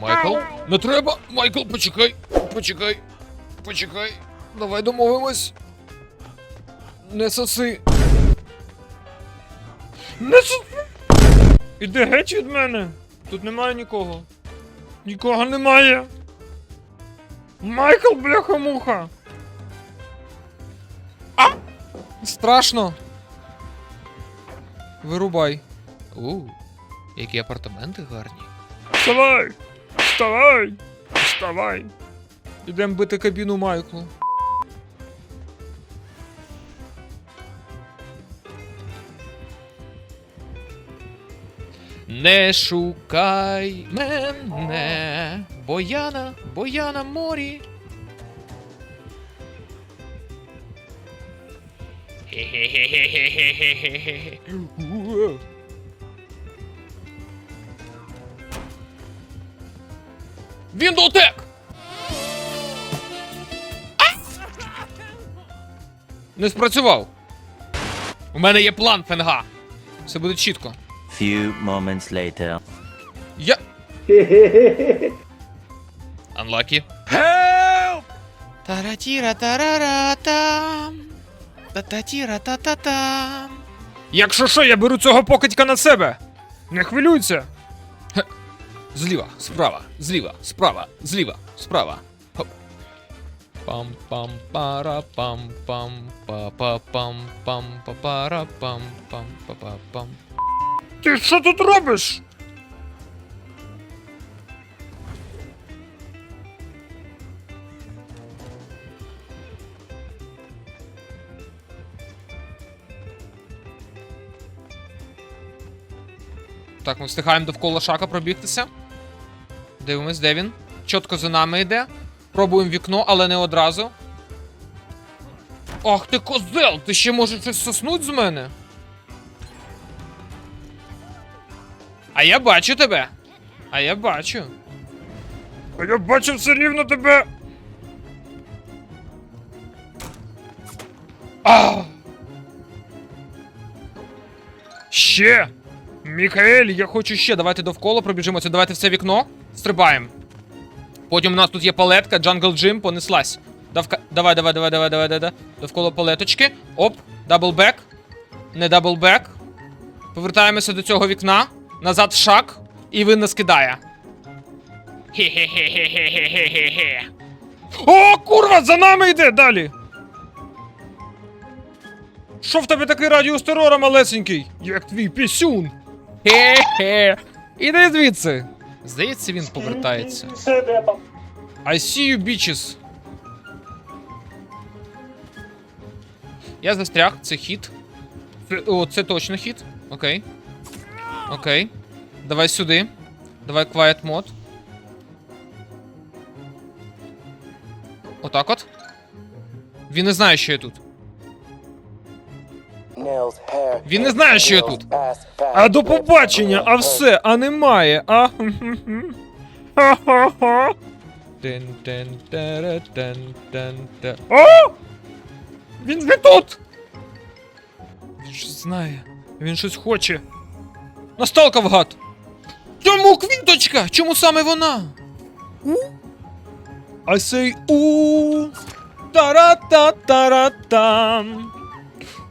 Майкл? Не треба! Майкл, почекай! Почекай! Почекай! Давай домовимось! Не соси! Не соси! Іди геть від мене! Тут немає нікого. Нікого немає. Майкл, бляха-муха. А! Страшно. Вирубай. У, які апартаменти гарні. Вставай! Вставай! Вставай! Ідемо бити кабіну Майклу. Не шукай мене, бо я на, бо я на морі. Хе-хе-хе-хе-хе-хе-хе. Він дотек! Не спрацював. У мене є план, Фенга. Все буде чітко. Few moments later. Я. Unlucky. Help! Таратіра тараратам. Тататіра тататам. Якщо що, я беру цього покидька на себе. Не хвилюйся. Зліва, справа, зліва, справа, зліва, справа. Хоп. пам пам пара пам пам па па пам пам па пара пам пам па па пам Ти що тут робиш? Так, ми встигаємо довкола шака пробігтися. Дивимось, де він. Чітко за нами йде. Пробуємо вікно, але не одразу. Ах ти козел! Ти ще можеш щось соснуть з мене? А я бачу тебе. А я бачу. А я бачу все рівно тебе. А! Ще! Мікаель, я хочу ще. Давайте довкола пробіжимося. Давайте в це вікно. Стрибаємо. Потім у нас тут є палетка, Джангл Джим, понеслась. Давка... Давай, давай, давай, давай, давай, давай. Довкола палеточки. Оп, даблбек. Не даблбек. Повертаємося до цього вікна. Назад шаг. І він нас кидає. О, курва, за нами йде далі. Що в тебе такий радіус терора малесенький? Як твій пісюн. Хе-хе. Іди звідси. Здається, він повертається. I see you, bitches. Я застряг, це хід. Це, о, це точно хід. Окей. Окей. Давай сюди. Давай quiet мод. Отак от. Він не знає, що я тут. Він не знає, що я тут. А до побачення, а все, а немає, а? Ха-ха-ха. О! Він не тут! Він щось знає. Він щось хоче. Насталкав гад! Чому квіточка? Чому саме вона? У? I say у. Тара-та-тара-там.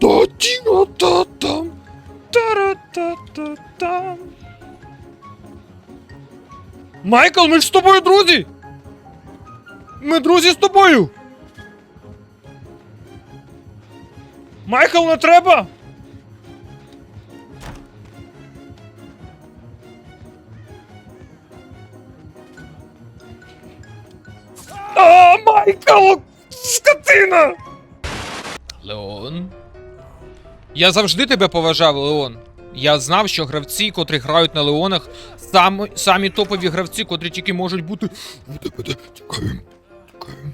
Та-ті-ра-та-там. Тара-та-та-там. Майкл, ми ж з тобою друзі! Ми друзі з тобою! Майкл, не треба! А, Майкл! Скотина! Леон. Я завжди тебе поважав, Леон. Я знав, що гравці, котрі грають на Леонах, самі, самі топові гравці, котрі тільки можуть бути. Тікаємо. Тікаємо.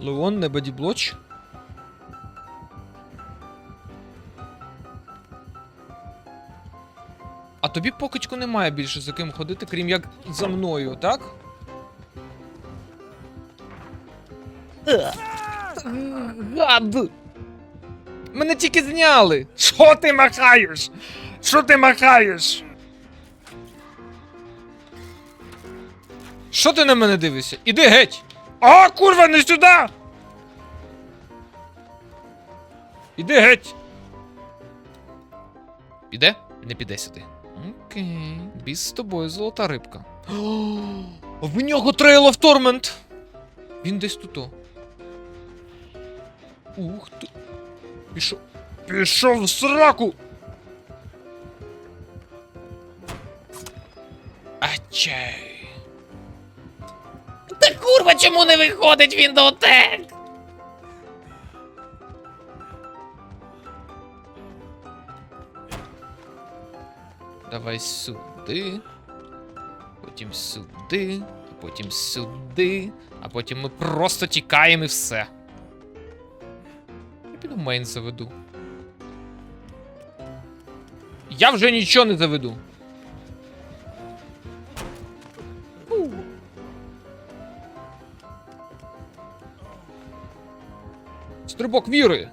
Леон, не бадіблоч. А тобі покидьку немає більше за ким ходити, крім як за мною, так? Гад! Мене тільки зняли! Що ти махаєш? Що ти махаєш? Що ти на мене дивишся? Іди геть! А, курва, не сюди! Іди геть! Піде? Не піде сюди. Окей. Біз з тобою золота рибка. В нього трейл Torment! Він десь тут. Ух ти. Пішов. Пішов в сраку! Ачай. Та курва, чому не виходить він до отек? Давай сюди. Потім сюди, потім сюди, а потім ми просто тікаємо і все. Мейн заведу. Я вже нічого не заведу. Стрибок віри.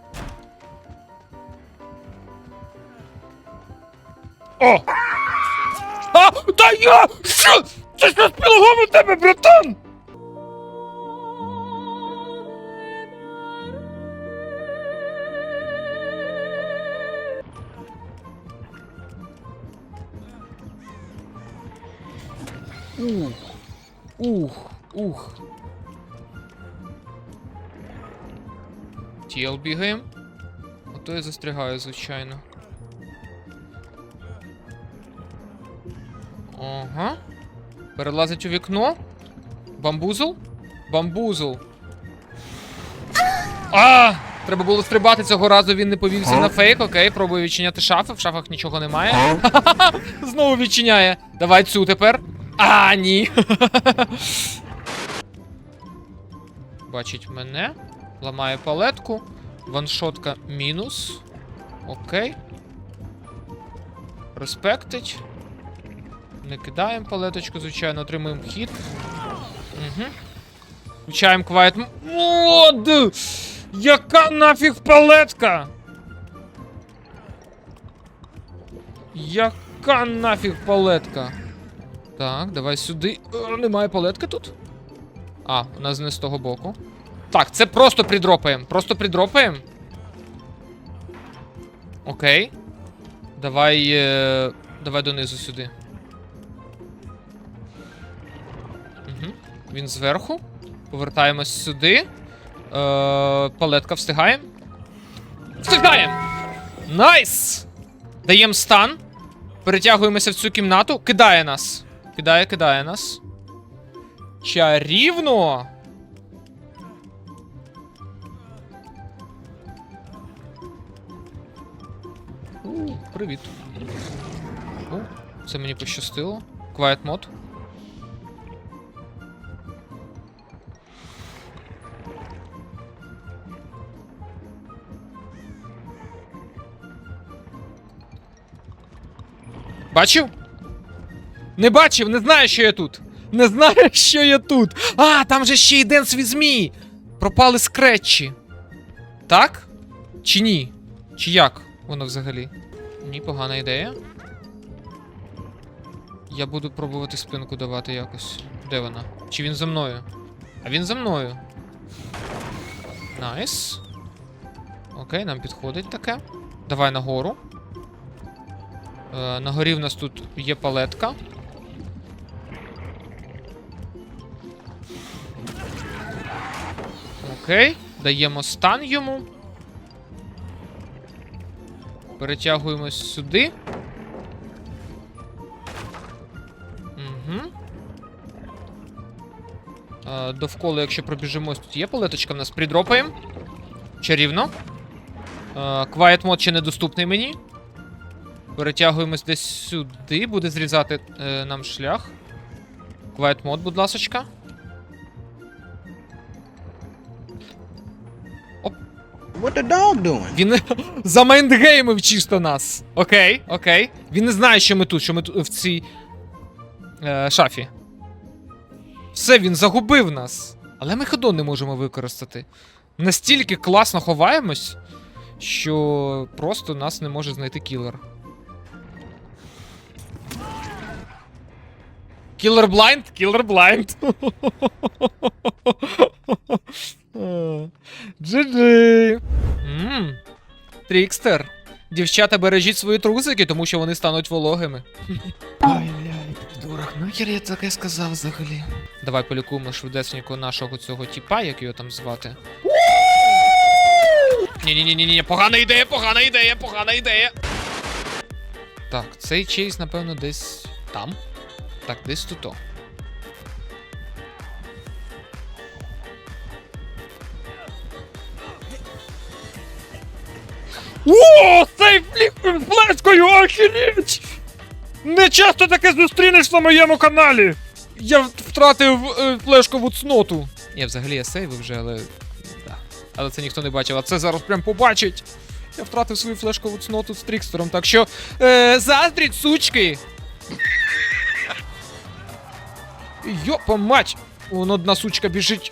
О! А, та я! Що? Це що спілгом у тебе, братан? Ух, ух, ух. Тіл бігаємо. Ото я застрягаю, звичайно. Ага. Перелазить у вікно. Бамбузл? Бамбузл. А! Треба було стрибати цього разу, він не повівся на фейк. Окей, пробую відчиняти шафи. В шафах нічого немає. Знову відчиняє. Давай цю тепер. А, ні. Бачить мене. Ламає палетку. Ваншотка мінус. Окей. Респектить. Не кидаємо палеточку, звичайно, отримуємо хід. Угу. Включаємо Quiet Mode! Яка нафіг палетка? Яка нафіг палетка? Так, давай сюди. Е, Немає палетки тут? А, у нас не з того боку. Так, це просто придропаємо. Просто придропаємо. Окей. Давай. Е... Давай донизу сюди. Угу. Він зверху. Повертаємось сюди. Е, палетка встигаємо. Встигаємо! Найс! Даємо стан. Перетягуємося в цю кімнату. Кидає нас. Кидає, кидає нас. Чарівно! У, привіт. О, це мені пощастило. Quiet мод. Бачив? Не бачив, не знаю, що я тут. Не знаю, що я тут. А, там же ще й Денс від змій. Пропали скретчі. Так? Чи ні? Чи як воно взагалі? Ні, погана ідея. Я буду пробувати спинку давати якось. Де вона? Чи він за мною? А він за мною. Найс. Окей, нам підходить таке. Давай нагору. Е, на горі в нас тут є палетка. Окей, даємо стан йому. Перетягуємось сюди. Угу. Е, довкола, якщо пробіжимось, тут є палеточка в нас. Придропаємо. Чарівно. Е, Quiet мод ще недоступний мені. Перетягуємось десь сюди, буде зрізати е, нам шлях. Quiet мод, будь ласочка. What the dog doing? Він замайндгеймив чисто нас. Окей, окей. Він не знає, що ми тут, що ми тут в цій е, шафі. Все, він загубив нас. Але ми ходон не можемо використати. Настільки класно ховаємось. що просто нас не може знайти кілер. Кілер блайнд? Кілер блайнд. Джи-джи. Трікстер. Дівчата, бережіть свої трусики, тому що вони стануть вологими. Ай-яй, дурак, нахер я таке сказав взагалі. Давай полікуємо швидесенько нашого цього тіпа, як його там звати. Ні-ні-ні-ні, погана ідея, погана ідея, погана ідея. Так, цей чейз, напевно, десь там. Так, десь тут. О, цей флік флешкою, охеріть! Не часто таке зустрінеш на моєму каналі. Я втратив е, флешкову цноту. Я взагалі я сейвив вже, але. Да. Але це ніхто не бачив, а це зараз прям побачить. Я втратив свою флешкову цноту з Трікстером, так що. Е, заздріть, сучки! Йопа мать! Вон одна сучка біжить.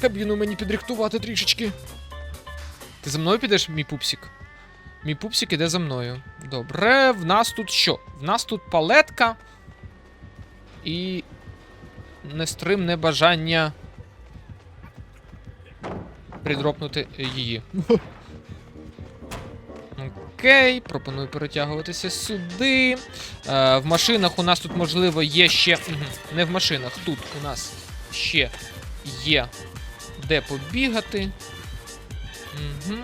Кабіну мені підрихтувати трішечки. Ти за мною підеш, мій пупсик? Мій пупсик іде за мною. Добре, в нас тут що? В нас тут палетка. І. Нестримне бажання. Придропнути її. Окей, пропоную перетягуватися сюди. Е, в машинах у нас тут, можливо, є ще. Не в машинах, тут у нас ще є де побігати. Угу.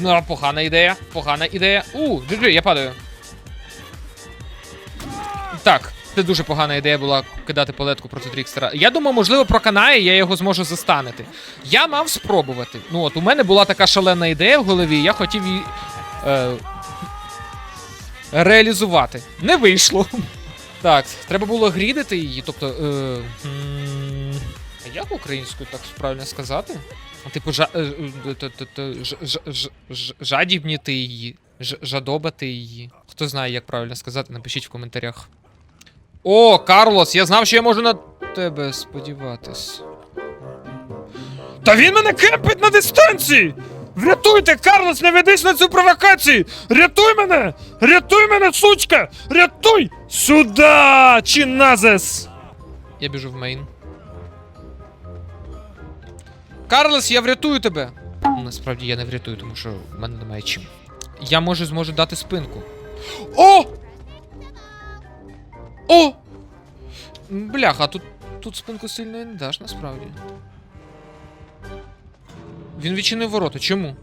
Ну, погана ідея, погана ідея. У, GG, я падаю. Так, це дуже погана ідея була кидати палетку проти Трікстера. Я думаю, можливо, проканає, я його зможу застанити. Я мав спробувати. Ну от у мене була така шалена ідея в голові, я хотів її. Е, реалізувати. Не вийшло. Так, треба було грідити її, тобто. Е, як українською так правильно сказати? Типу, жа, е, е, жадібніти її, жадобати її. Хто знає, як правильно сказати, напишіть в коментарях. О, Карлос, я знав, що я можу на тебе сподіватись. Та він мене кемпить на дистанції! Врятуйте, Карлос, не ведись на цю провокацію! Рятуй мене! Рятуй мене, сучка! Рятуй! Сюда! Чиназес! Я біжу в мейн. Карлос, я врятую тебе! Насправді я не врятую, тому що в мене немає чим. Я може зможу дати спинку. О! О! Бляха, тут, тут спинку сильно не даш, насправді. Він відчинив ворота. Чому?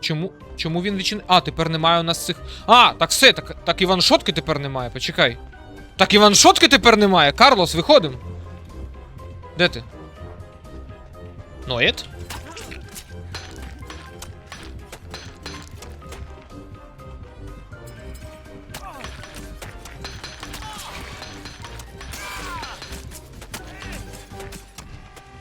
Чому? Чому він відчинив. А, тепер немає у нас цих. А, так все, так, так і тепер немає, почекай. Так і тепер немає. Карлос, виходим. Де ти? Ноєт?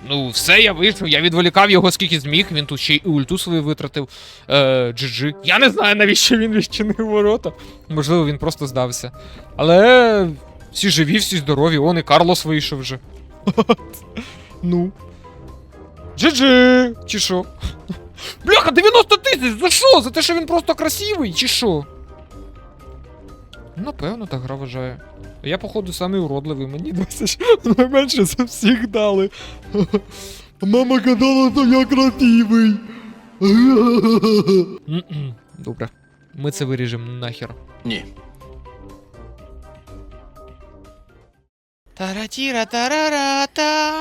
Ну, все, я вийшов, я відволікав його скільки зміг, він тут ще й ульту свою витратив. Е, GG. Я не знаю, навіщо він відчинив ворота. Можливо, він просто здався. Але всі живі, всі здорові, он і Карлос вийшов вже. Ну. GG! Чи що? Бляха, 90 тисяч! За що? За те, що він просто красивий, чи що? Напевно, так гра вважає. Я, походу, самий уродливий, мені 20 найменше за всіх дали. Мама казала, що я красивий. Добре. Ми це виріжемо нахер. Ні. Таратіра тарарата.